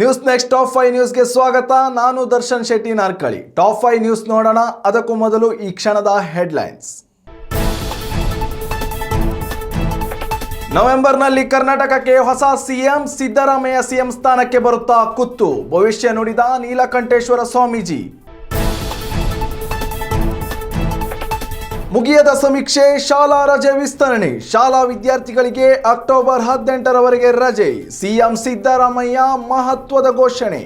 News next top five ನ್ಯೂಸ್ಗೆ ಸ್ವಾಗತ. ನಾನು Darshan Shetty Narkali. Top five news ನೋಡೋಣ. ಅದಕ್ಕೂ ಮೊದಲು ಈ ಕ್ಷಣದ ಹೆಡ್ಲೈನ್ಸ್. ನವೆಂಬರ್ನಲ್ಲಿ ಕರ್ನಾಟಕಕ್ಕೆ ಹೊಸ ಸಿಎಂ ಸಿದ್ದರಾಮಯ್ಯ ಸಿಎಂ ಸ್ಥಾನಕ್ಕೆ ಬರುತ್ತಾ ಕುತ್ತು. ಭವಿಷ್ಯ ನುಡಿದ ನೀಲಕಂಠೇಶ್ವರ ಸ್ವಾಮೀಜಿ. ಮುಗಿಯದ ಸಮೀಕ್ಷೆ, ಶಾಲಾ ರಜೆ ವಿಸ್ತರಣೆ. ಶಾಲಾ ವಿದ್ಯಾರ್ಥಿಗಳಿಗೆ ಅಕ್ಟೋಬರ್ ಹದಿನೆಂಟರವರೆಗೆ ರಜೆ. ಸಿಎಂ ಸಿದ್ದರಾಮಯ್ಯ ಮಹತ್ವದ ಘೋಷಣೆ.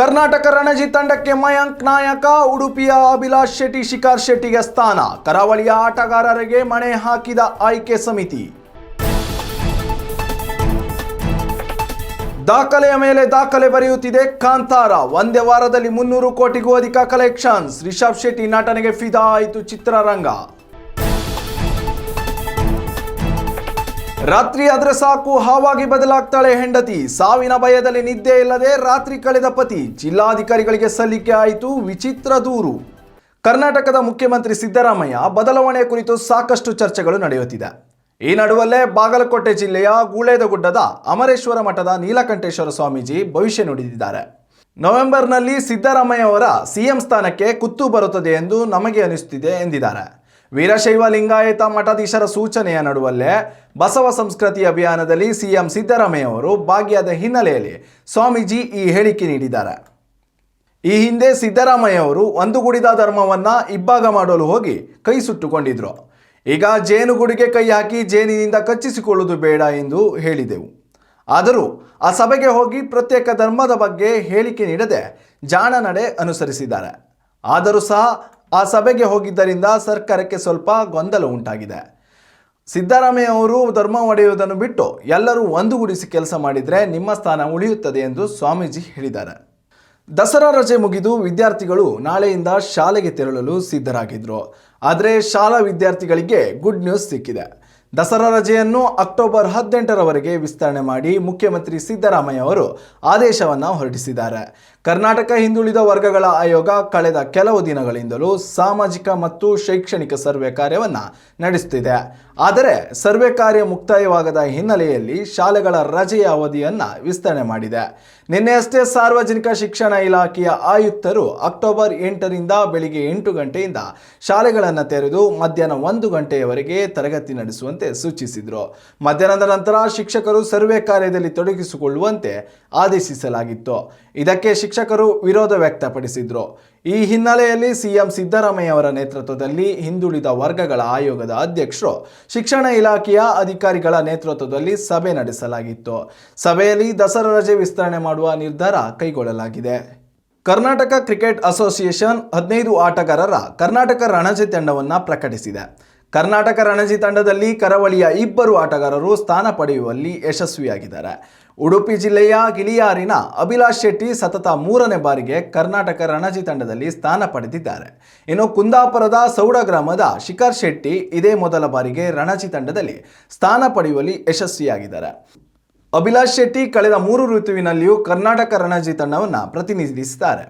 ಕರ್ನಾಟಕ ರಣಜಿ ತಂಡಕ್ಕೆ ಮಯಾಂಕ್ ನಾಯಕ, ಉಡುಪಿಯ ಅಭಿಲಾಷ್ ಶೆಟ್ಟಿ ಶಿಖರ್ ಶೆಟ್ಟಿಗೆ ಸ್ಥಾನ. ಕರಾವಳಿಯ ಆಟಗಾರರಿಗೆ ಮಣೆ ಹಾಕಿದ ಆಯ್ಕೆ ಸಮಿತಿ. ದಾಖಲೆಯ ಮೇಲೆ ದಾಖಲೆ ಬರೆಯುತ್ತಿದೆ ಕಾಂತಾರ. ಒಂದೇ ವಾರದಲ್ಲಿ ಮುನ್ನೂರು ಕೋಟಿಗೂ ಅಧಿಕ ಕಲೆಕ್ಷನ್ಸ್. ರಿಷಬ್ ಶೆಟ್ಟಿ ನಟನೆಗೆ ಫಿದಾ ಆಯಿತು ಚಿತ್ರರಂಗ. ರಾತ್ರಿ ಆದ್ರೆ ಸಾಕು, ಹಾವಾಗಿ ಬದಲಾಗ್ತಾಳೆ ಹೆಂಡತಿ. ಸಾವಿನ ಭಯದಲ್ಲಿ ನಿದ್ದೆ ಇಲ್ಲದೆ ರಾತ್ರಿ ಕಳೆದ ಪತಿ. ಜಿಲ್ಲಾಧಿಕಾರಿಗಳಿಗೆ ಸಲ್ಲಿಕೆ ಆಯಿತು ವಿಚಿತ್ರ ದೂರು. ಕರ್ನಾಟಕದ ಮುಖ್ಯಮಂತ್ರಿ ಸಿದ್ದರಾಮಯ್ಯ ಬದಲಾವಣೆ ಕುರಿತು ಸಾಕಷ್ಟು ಚರ್ಚೆಗಳು ನಡೆಯುತ್ತಿದೆ. ಈ ನಡುವಲ್ಲೇ ಬಾಗಲಕೋಟೆ ಜಿಲ್ಲೆಯ ಗೂಳೇದಗುಡ್ಡದ ಅಮರೇಶ್ವರ ಮಠದ ನೀಲಕಂಠೇಶ್ವರ ಸ್ವಾಮೀಜಿ ಭವಿಷ್ಯ ನುಡಿದಿದ್ದಾರೆ. ನವೆಂಬರ್ನಲ್ಲಿ ಸಿದ್ದರಾಮಯ್ಯ ಅವರ ಸಿಎಂ ಸ್ಥಾನಕ್ಕೆ ಕುತ್ತು ಬರುತ್ತದೆ ಎಂದು ನಮಗೆ ಅನಿಸುತ್ತಿದೆ ಎಂದಿದ್ದಾರೆ. ವೀರಶೈವ ಲಿಂಗಾಯತ ಮಠಾಧೀಶರ ಸೂಚನೆಯ ನಡುವಲ್ಲೇ ಬಸವ ಸಂಸ್ಕೃತಿ ಅಭಿಯಾನದಲ್ಲಿ ಸಿಎಂ ಸಿದ್ದರಾಮಯ್ಯ ಅವರು ಭಾಗಿಯಾದ ಹಿನ್ನೆಲೆಯಲ್ಲಿ ಸ್ವಾಮೀಜಿ ಈ ಹೇಳಿಕೆ ನೀಡಿದ್ದಾರೆ. ಈ ಹಿಂದೆ ಸಿದ್ದರಾಮಯ್ಯ ಅವರು ಒಂದುಗೂಡಿದ ಧರ್ಮವನ್ನು ಇಬ್ಬಾಗ ಮಾಡಲು ಹೋಗಿ ಕೈ ಸುಟ್ಟುಕೊಂಡಿದ್ರು. ಈಗ ಜೇನುಗೂಡಿಗೆ ಕೈ ಹಾಕಿ ಜೇನಿನಿಂದ ಕಚ್ಚಿಸಿಕೊಳ್ಳುವುದು ಬೇಡ ಎಂದು ಹೇಳಿದೆವು. ಆದರೂ ಆ ಸಭೆಗೆ ಹೋಗಿ ಪ್ರತ್ಯೇಕ ಧರ್ಮದ ಬಗ್ಗೆ ಹೇಳಿಕೆ ನೀಡದೆ ಜಾಣ ನಡೆ ಅನುಸರಿಸಿದ್ದಾರೆ. ಆದರೂ ಸಹ ಆ ಸಭೆಗೆ ಹೋಗಿದ್ದರಿಂದ ಸರ್ಕಾರಕ್ಕೆ ಸ್ವಲ್ಪ ಗೊಂದಲ ಉಂಟಾಗಿದೆ. ಸಿದ್ದರಾಮಯ್ಯ ಅವರು ಧರ್ಮ ಒಡೆಯುವುದನ್ನು ಬಿಟ್ಟು ಎಲ್ಲರೂ ಒಂದುಗೂಡಿಸಿ ಕೆಲಸ ಮಾಡಿದರೆ ನಿಮ್ಮ ಸ್ಥಾನ ಉಳಿಯುತ್ತದೆ ಎಂದು ಸ್ವಾಮೀಜಿ ಹೇಳಿದ್ದಾರೆ. ದಸರಾ ರಜೆ ಮುಗಿದು ವಿದ್ಯಾರ್ಥಿಗಳು ನಾಳೆಯಿಂದ ಶಾಲೆಗೆ ತೆರಳಲು ಸಿದ್ಧರಾಗಿದ್ರು. ಆದರೆ ಶಾಲಾ ವಿದ್ಯಾರ್ಥಿಗಳಿಗೆ ಗುಡ್ ನ್ಯೂಸ್ ಸಿಕ್ಕಿದೆ. ದಸರಾ ರಜೆಯನ್ನು ಅಕ್ಟೋಬರ್ ಹದಿನೆಂಟರವರೆಗೆ ವಿಸ್ತರಣೆ ಮಾಡಿ ಮುಖ್ಯಮಂತ್ರಿ ಸಿದ್ದರಾಮಯ್ಯ ಅವರು ಆದೇಶವನ್ನು ಹೊರಡಿಸಿದ್ದಾರೆ. ಕರ್ನಾಟಕ ಹಿಂದುಳಿದ ವರ್ಗಗಳ ಆಯೋಗ ಕಳೆದ ಕೆಲವು ದಿನಗಳಿಂದಲೂ ಸಾಮಾಜಿಕ ಮತ್ತು ಶೈಕ್ಷಣಿಕ ಸರ್ವೆ ಕಾರ್ಯವನ್ನು ನಡೆಸುತ್ತಿದೆ ಆದರೆ ಸರ್ವೆ ಕಾರ್ಯ ಮುಕ್ತಾಯವಾಗದ ಹಿನ್ನೆಲೆಯಲ್ಲಿ ಶಾಲೆಗಳ ರಜೆಯ ಅವಧಿಯನ್ನು ವಿಸ್ತರಣೆ ಮಾಡಿದೆ. ನಿನ್ನೆಯಷ್ಟೇ ಸಾರ್ವಜನಿಕ ಶಿಕ್ಷಣ ಇಲಾಖೆಯ ಆಯುಕ್ತರು ಅಕ್ಟೋಬರ್ ಎಂಟರಿಂದ ಬೆಳಿಗ್ಗೆ ಎಂಟು ಗಂಟೆಯಿಂದ ಶಾಲೆಗಳನ್ನು ತೆರೆದು ಮಧ್ಯಾಹ್ನ ಒಂದು ಗಂಟೆಯವರೆಗೆ ತರಗತಿ ನಡೆಸುವಂತೆ ಸೂಚಿಸಿದರು. ಮಧ್ಯಾಹ್ನದ ನಂತರ ಶಿಕ್ಷಕರು ಸರ್ವೆ ಕಾರ್ಯದಲ್ಲಿ ತೊಡಗಿಸಿಕೊಳ್ಳುವಂತೆ ಆದೇಶಿಸಲಾಗಿತ್ತು. ಇದಕ್ಕೆ ಶಿಕ್ಷಕರು ವಿರೋಧ ವ್ಯಕ್ತಪಡಿಸಿದ್ರು. ಈ ಹಿನ್ನೆಲೆಯಲ್ಲಿ ಸಿಎಂ ಸಿದ್ದರಾಮಯ್ಯ ಅವರ ನೇತೃತ್ವದಲ್ಲಿ ಹಿಂದುಳಿದ ವರ್ಗಗಳ ಆಯೋಗದ ಅಧ್ಯಕ್ಷರು ಶಿಕ್ಷಣ ಇಲಾಖೆಯ ಅಧಿಕಾರಿಗಳ ನೇತೃತ್ವದಲ್ಲಿ ಸಭೆ ನಡೆಸಲಾಗಿತ್ತು. ಸಭೆಯಲ್ಲಿ ದಸರಾ ರಜೆ ವಿಸ್ತರಣೆ ಮಾಡುವ ನಿರ್ಧಾರ ಕೈಗೊಳ್ಳಲಾಗಿದೆ. ಕರ್ನಾಟಕ ಕ್ರಿಕೆಟ್ ಅಸೋಸಿಯೇಷನ್ ಹದಿನೈದು ಆಟಗಾರರ ಕರ್ನಾಟಕ ರಣಜಿ ತಂಡವನ್ನು ಪ್ರಕಟಿಸಿದೆ. ಕರ್ನಾಟಕ ರಣಜಿ ತಂಡದಲ್ಲಿ ಕರಾವಳಿಯ ಇಬ್ಬರು ಆಟಗಾರರು ಸ್ಥಾನ ಪಡೆಯುವಲ್ಲಿ ಯಶಸ್ವಿಯಾಗಿದ್ದಾರೆ. ಉಡುಪಿ ಜಿಲ್ಲೆಯ ಗಿಳಿಯಾರಿನ ಅಭಿಲಾಷ್ ಶೆಟ್ಟಿ ಸತತ ಮೂರನೇ ಬಾರಿಗೆ ಕರ್ನಾಟಕ ರಣಜಿ ತಂಡದಲ್ಲಿ ಸ್ಥಾನ ಪಡೆದಿದ್ದಾರೆ. ಇನ್ನು ಕುಂದಾಪುರದ ಸೌಡ ಗ್ರಾಮದ ಶಿಖರ್ ಶೆಟ್ಟಿ ಇದೇ ಮೊದಲ ಬಾರಿಗೆ ರಣಜಿ ತಂಡದಲ್ಲಿ ಸ್ಥಾನ ಪಡೆಯುವಲ್ಲಿ ಯಶಸ್ವಿಯಾಗಿದ್ದಾರೆ. ಅಭಿಲಾಷ್ ಶೆಟ್ಟಿ ಕಳೆದ ಮೂರು ಋತುವಿನಲ್ಲಿಯೂ ಕರ್ನಾಟಕ ರಣಜಿ ತಂಡವನ್ನು ಪ್ರತಿನಿಧಿಸಿದ್ದಾರೆ.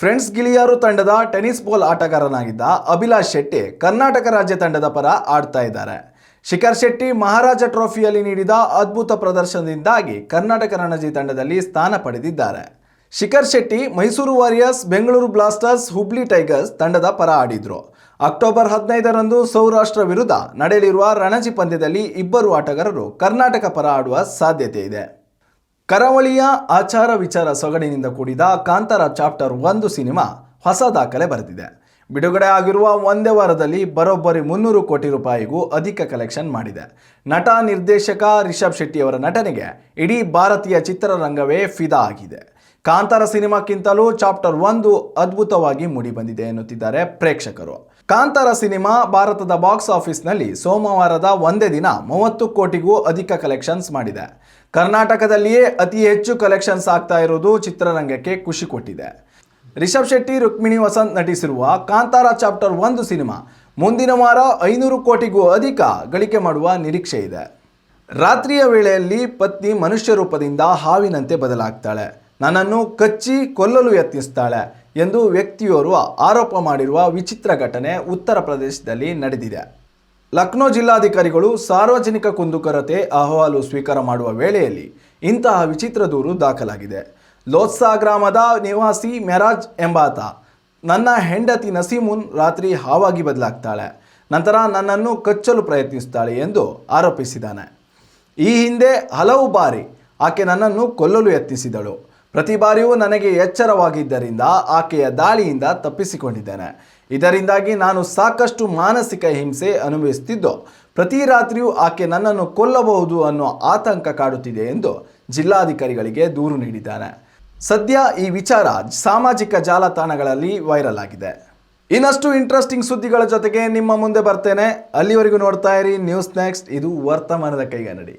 ಫ್ರೆಂಡ್ಸ್ ಗಿಳಿಯಾರು ತಂಡದ ಟೆನಿಸ್ ಬಾಲ್ ಆಟಗಾರನಾಗಿದ್ದ ಅಭಿಲಾಷ್ ಶೆಟ್ಟಿ ಕರ್ನಾಟಕ ರಾಜ್ಯ ತಂಡದ ಪರ ಆಡ್ತಾ ಇದ್ದಾರೆ. ಶಿಖರ್ ಶೆಟ್ಟಿ ಮಹಾರಾಜ ಟ್ರೋಫಿಯಲ್ಲಿ ನೀಡಿದ ಅದ್ಭುತ ಪ್ರದರ್ಶನದಿಂದಾಗಿ ಕರ್ನಾಟಕ ರಣಜಿ ತಂಡದಲ್ಲಿ ಸ್ಥಾನ ಪಡೆದಿದ್ದಾರೆ. Shikhar Shetty, Mysuru warriors, Bengaluru blasters, Hubli tigers ತಂಡದ ಪರ ಆಡಿದ್ರು. ಅಕ್ಟೋಬರ್ ಹದಿನೈದರಂದು ಸೌರಾಷ್ಟ್ರ ವಿರುದ್ಧ ನಡೆಯಲಿರುವ ರಣಜಿ ಪಂದ್ಯದಲ್ಲಿ ಇಬ್ಬರು ಆಟಗಾರರು ಕರ್ನಾಟಕ ಪರ ಆಡುವ ಸಾಧ್ಯತೆ ಇದೆ. ಕರಾವಳಿಯ ಆಚಾರ ವಿಚಾರ ಸೊಗಡಿನಿಂದ ಕೂಡಿದ ಕಾಂತಾರ ಚಾಪ್ಟರ್ ಒಂದು ಸಿನಿಮಾ ಹೊಸ ದಾಖಲೆ ಬರೆದಿದೆ. ಬಿಡುಗಡೆ ಆಗಿರುವ ಒಂದೇ ವಾರದಲ್ಲಿ ಬರೋಬ್ಬರಿ ಮುನ್ನೂರು ಕೋಟಿ ರೂಪಾಯಿಗೂ ಅಧಿಕ ಕಲೆಕ್ಷನ್ ಮಾಡಿದೆ. ನಟ, ನಿರ್ದೇಶಕ ರಿಷಬ್ ಶೆಟ್ಟಿಯವರ ನಟನೆಗೆ ಇಡೀ ಭಾರತೀಯ ಚಿತ್ರರಂಗವೇ ಫಿದಾ ಆಗಿದೆ. ಕಾಂತಾರ ಸಿನಿಮಾಕ್ಕಿಂತಲೂ ಚಾಪ್ಟರ್ ಒಂದು ಅದ್ಭುತವಾಗಿ ಮೂಡಿಬಂದಿದೆ ಎನ್ನುತ್ತಿದ್ದಾರೆ ಪ್ರೇಕ್ಷಕರು. ಕಾಂತಾರ ಸಿನಿಮಾ ಭಾರತದ ಬಾಕ್ಸ್ ಆಫೀಸ್ನಲ್ಲಿ ಸೋಮವಾರದ ಒಂದೇ ದಿನ ಮೂವತ್ತು ಕೋಟಿಗೂ ಅಧಿಕ ಕಲೆಕ್ಷನ್ಸ್ ಮಾಡಿದೆ. ಕರ್ನಾಟಕದಲ್ಲಿಯೇ ಅತಿ ಹೆಚ್ಚು ಕಲೆಕ್ಷನ್ಸ್ ಆಗ್ತಾ ಇರುವುದು ಚಿತ್ರರಂಗಕ್ಕೆ ಖುಷಿ ಕೊಟ್ಟಿದೆ. ರಿಷಬ್ ಶೆಟ್ಟಿ, ರುಕ್ಮಿಣಿ ವಸಂತ್ ನಟಿಸಿರುವ ಕಾಂತಾರ ಚಾಪ್ಟರ್ ಒಂದು ಸಿನಿಮಾ ಮುಂದಿನ ವಾರ ಐನೂರು ಕೋಟಿಗೂ ಅಧಿಕ ಗಳಿಕೆ ಮಾಡುವ ನಿರೀಕ್ಷೆ ಇದೆ. ರಾತ್ರಿಯ ವೇಳೆಯಲ್ಲಿ ಪತ್ನಿ ಮನುಷ್ಯ ರೂಪದಿಂದ ಹಾವಿನಂತೆ ಬದಲಾಗ್ತಾಳೆ. ನನ್ನನ್ನು ಕಚ್ಚಿ ಕೊಲ್ಲಲು ಯತ್ನಿಸ್ತಾಳೆ ಎಂದು ವ್ಯಕ್ತಿಯೋರ್ವ ಆರೋಪ ಮಾಡಿರುವ ವಿಚಿತ್ರ ಘಟನೆ ಉತ್ತರ ಪ್ರದೇಶದಲ್ಲಿ ನಡೆದಿದೆ. ಲಕ್ನೋ ಜಿಲ್ಲಾಧಿಕಾರಿಗಳು ಸಾರ್ವಜನಿಕ ಕುಂದುಕೊರತೆ ಅಹವಾಲು ಸ್ವೀಕಾರ ಮಾಡುವ ವೇಳೆಯಲ್ಲಿ ಇಂತಹ ವಿಚಿತ್ರ ದೂರು ದಾಖಲಾಗಿದೆ. ಲೋತ್ಸಾ ಗ್ರಾಮದ ನಿವಾಸಿ ಮೆರಾಜ್ ಎಂಬಾತ. ನನ್ನ ಹೆಂಡತಿ ನಸೀಮುನ್ ರಾತ್ರಿ ಹಾವಾಗಿ ಬದಲಾಗ್ತಾಳೆ. ನಂತರ ನನ್ನನ್ನು ಕಚ್ಚಲು ಪ್ರಯತ್ನಿಸ್ತಾಳೆ ಎಂದು ಆರೋಪಿಸಿದ್ದಾನೆ. ಈ ಹಿಂದೆ ಹಲವು ಬಾರಿ ಆಕೆ ನನ್ನನ್ನು ಕೊಲ್ಲಲು ಯತ್ನಿಸಿದಳು. ಪ್ರತಿ ಬಾರಿಯೂ ನನಗೆ ಎಚ್ಚರವಾಗಿದ್ದರಿಂದ ಆಕೆಯ ದಾಳಿಯಿಂದ ತಪ್ಪಿಸಿಕೊಂಡಿದ್ದೇನೆ. ಇದರಿಂದಾಗಿ ನಾನು ಸಾಕಷ್ಟು ಮಾನಸಿಕ ಹಿಂಸೆ ಅನುಭವಿಸುತ್ತಿದ್ದು, ಪ್ರತಿ ರಾತ್ರಿಯೂ ಆಕೆ ನನ್ನನ್ನು ಕೊಲ್ಲಬಹುದು ಅನ್ನೋ ಆತಂಕ ಕಾಡುತ್ತಿದೆ ಎಂದು ಜಿಲ್ಲಾಧಿಕಾರಿಗಳಿಗೆ ದೂರು ನೀಡಿದ್ದಾನೆ. ಸದ್ಯ ಈ ವಿಚಾರ ಸಾಮಾಜಿಕ ಜಾಲತಾಣಗಳಲ್ಲಿ ವೈರಲ್ ಆಗಿದೆ. ಇನ್ನಷ್ಟು ಇಂಟ್ರೆಸ್ಟಿಂಗ್ ಸುದ್ದಿಗಳ ಜೊತೆಗೆ ನಿಮ್ಮ ಮುಂದೆ ಬರ್ತೇನೆ. ಅಲ್ಲಿವರೆಗೂ ನೋಡ್ತಾ ಇರಿ ನ್ಯೂಸ್ ನೆಕ್ಸ್ಟ್ ಇದು ವರ್ತಮಾನದ ಕೈಗನ್ನಡಿ